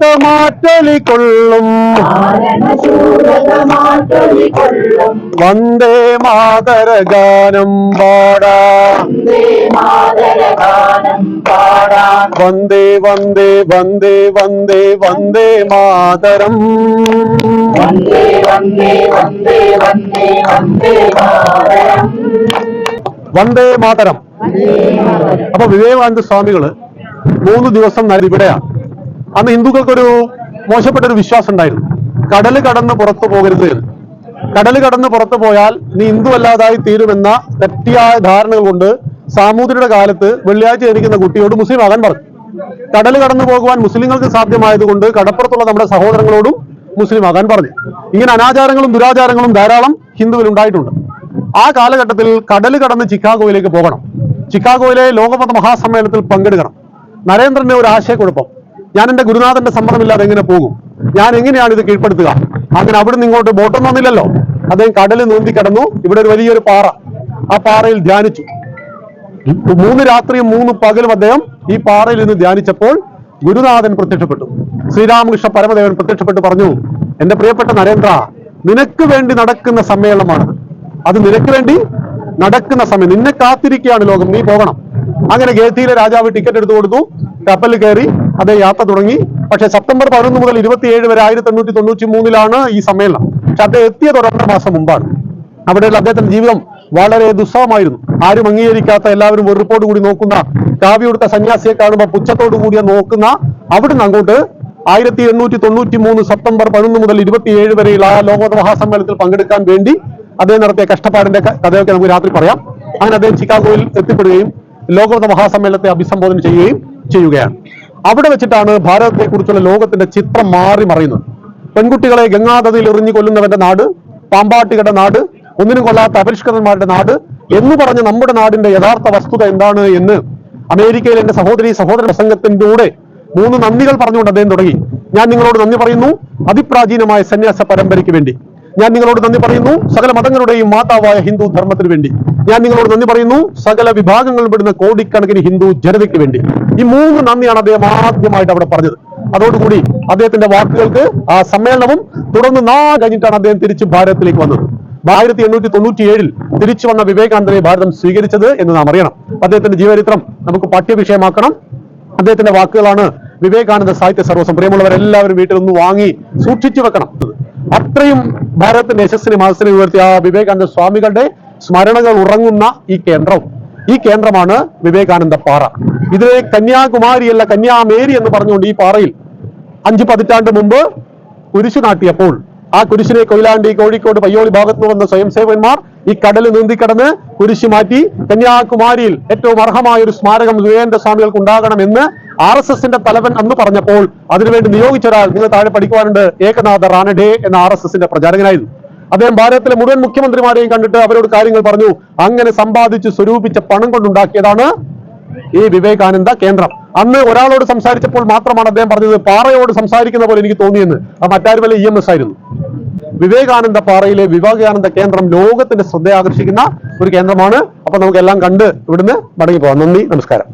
മാറ്റൊലി കൊള്ളും മാറ്റൊലിക്കൊള്ളും വന്ദേ മാതര ഗാനം പാടാം. വന്ദേ വന്ദേ വന്ദേ വന്ദേ വന്ദേ മാതരം. വന്ദേ മാതരം. അപ്പൊ വിവേകാനന്ദ സ്വാമികൾ മൂന്ന് ദിവസം ഇവിടെയാണ്. അന്ന് ഹിന്ദുക്കൾക്കൊരു മോശപ്പെട്ട ഒരു വിശ്വാസം ഉണ്ടായിരുന്നു. കടൽ കടന്ന് പുറത്തു പോകരുത്. കടൽ കടന്ന് പുറത്തു പോയാൽ നീ ഹിന്ദു അല്ലാതായി തീരുമെന്ന തെറ്റിയായ ധാരണകൾ കൊണ്ട് സാമൂതിരിയുടെ കാലത്ത് വെള്ളിയാഴ്ച ജനിക്കുന്ന കുട്ടിയോട് മുസ്ലിം ആകാൻ പറഞ്ഞു. കടൽ കടന്നു പോകുവാൻ മുസ്ലിങ്ങൾക്ക് സാധ്യമായതുകൊണ്ട് കടപ്പുറത്തുള്ള നമ്മുടെ സഹോദരങ്ങളോടും മുസ്ലിം ആകാൻ പറഞ്ഞു. ഇങ്ങനെ അനാചാരങ്ങളും ദുരാചാരങ്ങളും ധാരാളം ഹിന്ദുവിൽ ഉണ്ടായിട്ടുണ്ട്. ആ കാലഘട്ടത്തിൽ കടൽ കടന്ന് ചിക്കാഗോയിലേക്ക് പോകണം. ചിക്കാഗോയിലെ ലോകമത മഹാസമ്മേളനത്തിൽ പങ്കെടുക്കണം. നരേന്ദ്രന്റെ ഒരു ആശയക്കുഴപ്പം. ഞാൻ എന്റെ ഗുരുനാഥന്റെ സമ്മതമില്ലാതെ എങ്ങനെ പോകും? ഞാൻ എങ്ങനെയാണ് ഇത് കീഴ്പ്പെടുത്തുക? അങ്ങനെ അവിടുന്ന് ഇങ്ങോട്ട് ബോട്ടൊന്നും വന്നില്ലല്ലോ. അദ്ദേഹം കടലിൽ നീന്തി കടന്നു. ഇവിടെ ഒരു വലിയൊരു പാറ. ആ പാറയിൽ ധ്യാനിച്ചു. മൂന്ന് രാത്രിയും മൂന്ന് പകലും അദ്ദേഹം ഈ പാറയിൽ നിന്ന് ധ്യാനിച്ചപ്പോൾ ഗുരുനാഥൻ പ്രത്യക്ഷപ്പെട്ടു. ശ്രീരാമകൃഷ്ണ പരമദേവൻ പ്രത്യക്ഷപ്പെട്ട് പറഞ്ഞു എന്റെ പ്രിയപ്പെട്ട നരേന്ദ്ര നിനക്ക് വേണ്ടി നടക്കുന്ന സമ്മേളനമാണത്. അത് നിനക്ക് വേണ്ടി നടക്കുന്ന സമയം. നിന്നെ കാത്തിരിക്കുകയാണ് ലോകം. നീ പോകണം. അങ്ങനെ ഗേത്തിയിലെ രാജാവ് ടിക്കറ്റ് എടുത്തു കൊടുത്തു. കപ്പലിൽ കയറി അദ്ദേഹം യാത്ര തുടങ്ങി. പക്ഷേ സെപ്റ്റംബർ പതിനൊന്ന് മുതൽ ഇരുപത്തിയേഴ് വരെ ആയിരത്തി എണ്ണൂറ്റി തൊണ്ണൂറ്റി മൂന്നിലാണ് ഈ സമ്മേളനം. പക്ഷെ അദ്ദേഹം എത്തിയത് ഒരൊന്നര മാസം മുമ്പാണ്. അവിടെയുള്ള അദ്ദേഹത്തിന്റെ ജീവിതം വളരെ ദുസ്സഹമായിരുന്നു. ആരും അംഗീകരിക്കാത്ത എല്ലാവരും ഒരു റിപ്പോർട്ട് കൂടി നോക്കുന്ന കാവ്യൊടുത്ത സന്യാസിയെ കാണുമ്പോൾ പുച്ഛത്തോടു കൂടിയ നോക്കുന്ന അവിടുന്ന് അങ്ങോട്ട് ആയിരത്തി എണ്ണൂറ്റി തൊണ്ണൂറ്റി മൂന്ന് സെപ്റ്റംബർ പതിനൊന്ന് മുതൽ ഇരുപത്തിയേഴ് വരെയുള്ള ആ ലോകോത്ത മഹാസമ്മേളനത്തിൽ പങ്കെടുക്കാൻ വേണ്ടി അദ്ദേഹം നടത്തിയ കഷ്ടപ്പാടിന്റെ കഥയൊക്കെ നമുക്ക് രാത്രി പറയാം. അങ്ങനെ അദ്ദേഹം ചിക്കാഗോയിൽ എത്തിപ്പെടുകയും ലോകോത്ത മഹാസമ്മേളനത്തെ അഭിസംബോധന ചെയ്യുകയും ചെയ്യുകയാണ്. അവിടെ വെച്ചിട്ടാണ് ഭാരതത്തെക്കുറിച്ചുള്ള ലോകത്തിന്റെ ചിത്രം മാറി മറയുന്നത്. പെൺകുട്ടികളെ ഗംഗാനദിയിൽ എറിഞ്ഞു കൊല്ലുന്നവന്റെ നാട് പാമ്പാട്ടികളുടെ നാട് ഒന്നിനും കൊള്ളാത്ത അപരിഷ്കൃതന്മാരുടെ നാട് എന്ന് പറഞ്ഞ് നമ്മുടെ നാടിന്റെ യഥാർത്ഥ വസ്തുത എന്താണ് എന്ന് അമേരിക്കയിൽ എന്റെ സഹോദരി സഹോദര പ്രസംഗത്തിലൂടെ മൂന്ന് നന്ദികൾ പറഞ്ഞുകൊണ്ട് അദ്ദേഹം തുടങ്ങി. ഞാൻ നിങ്ങളോട് നന്ദി പറയുന്നു. അതിപ്രാചീനമായ സന്യാസ പരമ്പരയ്ക്ക് വേണ്ടി. ഞാൻ നിങ്ങളോട് നന്ദി പറയുന്നു. സകല മതങ്ങളുടെയും മാതാവായ ഹിന്ദു ധർമ്മത്തിന് വേണ്ടി. ഞാൻ നിങ്ങളോട് നന്ദി പറയുന്നു. സകല വിഭാഗങ്ങൾ പെടുന്ന കോടിക്കണക്കിന് ഹിന്ദു ജനതയ്ക്ക് വേണ്ടി. ഈ മൂന്ന് നന്ദിയാണ് അദ്ദേഹം ആദ്യമായിട്ട് അവിടെ പറഞ്ഞത്. അതോടുകൂടി അദ്ദേഹത്തിന്റെ വാക്കുകൾക്ക് ആ സമ്മേളനവും തുടർന്ന് നാ കഴിഞ്ഞിട്ടാണ് അദ്ദേഹം തിരിച്ച് ഭാരതത്തിലേക്ക് വന്നത്. ആയിരത്തി എണ്ണൂറ്റി തൊണ്ണൂറ്റി ഏഴിൽ തിരിച്ചു വന്ന വിവേകാനന്ദനെ ഭാരതം സ്വീകരിച്ചത് എന്ന് നാം അറിയണം. അദ്ദേഹത്തിന്റെ ജീവചരിത്രം നമുക്ക് പാഠ്യവിഷയമാക്കണം. അദ്ദേഹത്തിന്റെ വാക്കുകളാണ് വിവേകാനന്ദ സാഹിത്യ സർവസ്വം പ്രിയമുള്ളവരെല്ലാവരും വീട്ടിൽ നിന്ന് വാങ്ങി സൂക്ഷിച്ചു വെക്കണം. അത്രയും ഭാരതത്തിന്റെ യശസ്സിനെ മനസ്സിനെ ഉയർത്തിയ ആ വിവേകാനന്ദ സ്വാമികളുടെ സ്മരണകൾ ഉറങ്ങുന്ന ഈ കേന്ദ്രം. ഈ കേന്ദ്രമാണ് വിവേകാനന്ദ പാറ. ഇതിനെ കന്യാകുമാരിയല്ല കന്യാമേരി എന്ന് പറഞ്ഞുകൊണ്ട് ഈ പാറയിൽ അഞ്ച് പതിറ്റാണ്ട് മുമ്പ് കുരിശു നാട്ടിയപ്പോൾ ആ കുരിശിനെ കൊയിലാണ്ടി കോഴിക്കോട് പയ്യോളി ഭാഗത്ത് വന്ന സ്വയം സേവന്മാർ ഈ കടൽ നീന്തിക്കടന്ന് കുരിശ് മാറ്റി കന്യാകുമാരിയിൽ ഏറ്റവും അർഹമായ ഒരു സ്മാരകം വിവേകാനന്ദ സ്വാമികൾക്ക് ഉണ്ടാകണമെന്ന് ആർ എസ് എസിന്റെ തലവൻ അന്ന് പറഞ്ഞപ്പോൾ അതിനുവേണ്ടി നിയോഗിച്ച ഒരാൾ നിങ്ങൾ താഴെ പഠിക്കുവാനുണ്ട് ഏകനാഥ റാനഡേ എന്ന ആർ എസ് എസിന്റെ പ്രചാരകനായിരുന്നു. അദ്ദേഹം ഭാരതത്തിലെ മുഴുവൻ മുഖ്യമന്ത്രിമാരെയും കണ്ടിട്ട് അവരോട് കാര്യങ്ങൾ പറഞ്ഞു. അങ്ങനെ സമ്പാദിച്ച് സ്വരൂപിച്ച പണം കൊണ്ടുണ്ടാക്കിയതാണ് ഈ വിവേകാനന്ദ കേന്ദ്രം. അന്ന് ഒരാളോട് സംസാരിച്ചപ്പോൾ മാത്രമാണ് അദ്ദേഹം പറഞ്ഞത് പാറയോട് സംസാരിക്കുന്ന പോലെ എനിക്ക് തോന്നിയെന്ന്. ആ മറ്റാരുമല്ല ഇ എം എസ് ആയിരുന്നു. വിവേകാനന്ദ പാറയിലെ വിവേകാനന്ദ കേന്ദ്രം ലോകത്തിന്റെ ശ്രദ്ധ ആകർഷിക്കുന്ന ഒരു കേന്ദ്രമാണ്. അപ്പൊ നമുക്ക് എല്ലാം കണ്ട് ഇവിടുന്ന് മടങ്ങി പോവാം നന്ദി നമസ്കാരം.